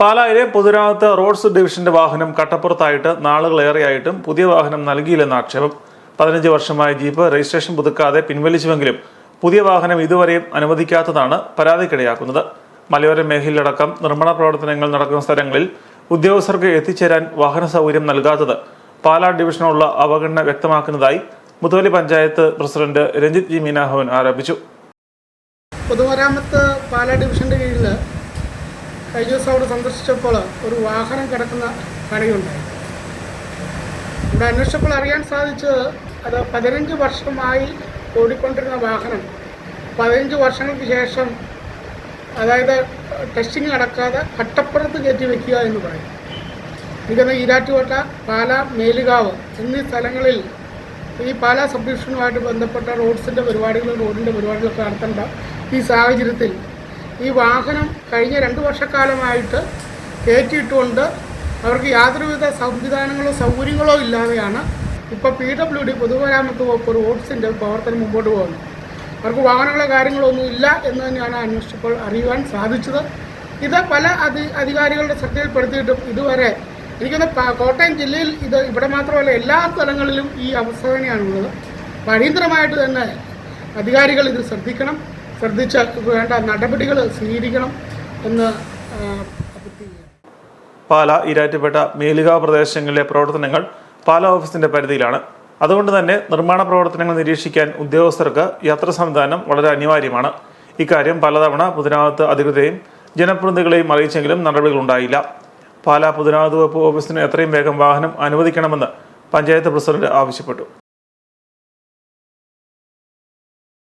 പാലായിലെ പൊതുരാമത്ത് റോഡ്സ് ഡിവിഷന്റെ വാഹനം കട്ടപ്പുറത്തായിട്ട് നാളുകളേറെയായിട്ടും പുതിയ വാഹനം നൽകിയില്ലെന്ന ആക്ഷേപം. പതിനഞ്ച് വർഷമായ ജീപ്പ് രജിസ്ട്രേഷൻ പുതുക്കാതെ പിൻവലിച്ചുവെങ്കിലും പുതിയ വാഹനം ഇതുവരെയും അനുവദിക്കാത്തതാണ് പരാതിക്കിടയാക്കുന്നത്. മലയോര മേഖലയിലടക്കം നിർമ്മാണ പ്രവർത്തനങ്ങൾ നടക്കുന്ന സ്ഥലങ്ങളിൽ ഉദ്യോഗസ്ഥർക്ക് എത്തിച്ചേരാൻ വാഹന സൗകര്യം നൽകാത്തത് പാലാ ഡിവിഷനുള്ള അവഗണന വ്യക്തമാക്കുന്നതായി മുതുവലി പഞ്ചായത്ത് പ്രസിഡന്റ് രഞ്ജിത് ജി മീനാഭവൻ ആരോപിച്ചു. പൊതുമരാമത്ത് പാലാ ഡിവിഷന്റെ കീഴിൽ കഴിഞ്ഞ ദിവസം അവിടെ സന്ദർശിച്ചപ്പോൾ ഒരു വാഹനം കിടക്കുന്ന കണിയുണ്ടായി ഇവിടെ അന്വേഷിച്ചപ്പോൾ അറിയാൻ സാധിച്ചത് അത് പതിനഞ്ച് വർഷമായി ഓടിക്കൊണ്ടിരുന്ന വാഹനം. പതിനഞ്ച് വർഷങ്ങൾക്ക് ശേഷം അതായത് ടെസ്റ്റിംഗ് നടക്കാതെ കട്ടപ്പുറത്ത് കയറ്റി വെക്കുക എന്ന് പറയും. എനിക്കന്ന് ഈരാറ്റുപേട്ട പാല മേലുകാവ് എന്നീ സ്ഥലങ്ങളിൽ ഈ പാല സബ് ബന്ധപ്പെട്ട റോഡ്സിന്റെ പരിപാടികളും റോഡിന്റെ പരിപാടികളൊക്കെ നടത്തേണ്ട ഈ സാഹചര്യത്തിൽ ഈ വാഹനം കഴിഞ്ഞ രണ്ട് വർഷക്കാലമായിട്ട് കയറ്റിയിട്ടുകൊണ്ട് അവർക്ക് യാതൊരുവിധ സംവിധാനങ്ങളോ സൗകര്യങ്ങളോ ഇല്ലാതെയാണ് ഇപ്പോൾ പി ഡബ്ല്യു ഡി പൊതുമരാമത്ത് വകുപ്പ് റോഡ്സിന്റെ പ്രവർത്തനം മുമ്പോട്ട് പോകുന്നത്. അവർക്ക് വാഹനങ്ങളോ കാര്യങ്ങളോ ഒന്നും ഇല്ല എന്ന് തന്നെയാണ് അന്വേഷിച്ചപ്പോൾ അറിയുവാൻ സാധിച്ചത്. ഇത് പല അധി അധികാരികളുടെ ശ്രദ്ധയിൽപ്പെടുത്തിയിട്ടും ഇതുവരെ എനിക്കൊന്ന് കോട്ടയം ജില്ലയിൽ ഇത് ഇവിടെ മാത്രമല്ല എല്ലാ സ്ഥലങ്ങളിലും ഈ അവസ്ഥ തന്നെയാണുള്ളത്. അടിയന്തരമായിട്ട് തന്നെ അധികാരികൾ ഇത് ശ്രദ്ധിക്കണം. ശ്രദ്ധിച്ച് വേണ്ട നടപടികൾ സ്വീകരിക്കണം എന്ന് പാല ഇരാറ്റുപേട്ട മേലുകാവ് പ്രദേശങ്ങളിലെ പ്രവർത്തനങ്ങൾ പാല ഓഫീസിന്റെ പരിധിയിലാണ്. അതുകൊണ്ട് തന്നെ നിർമ്മാണ പ്രവർത്തനങ്ങൾ നിരീക്ഷിക്കാൻ ഉദ്യോഗസ്ഥർക്ക് യാത്ര സംവിധാനം വളരെ അനിവാര്യമാണ്. ഇക്കാര്യം പലതവണ പുതിനാകത്ത് അധികൃതരെയും ജനപ്രതിനിധികളെയും അറിയിച്ചെങ്കിലും നടപടികൾ ഉണ്ടായില്ല. പാല പുതിനാകത്ത് വകുപ്പ് ഓഫീസിന് എത്രയും വേഗം വാഹനം അനുവദിക്കണമെന്ന് പഞ്ചായത്ത് പ്രസിഡന്റ് ആവശ്യപ്പെട്ടു.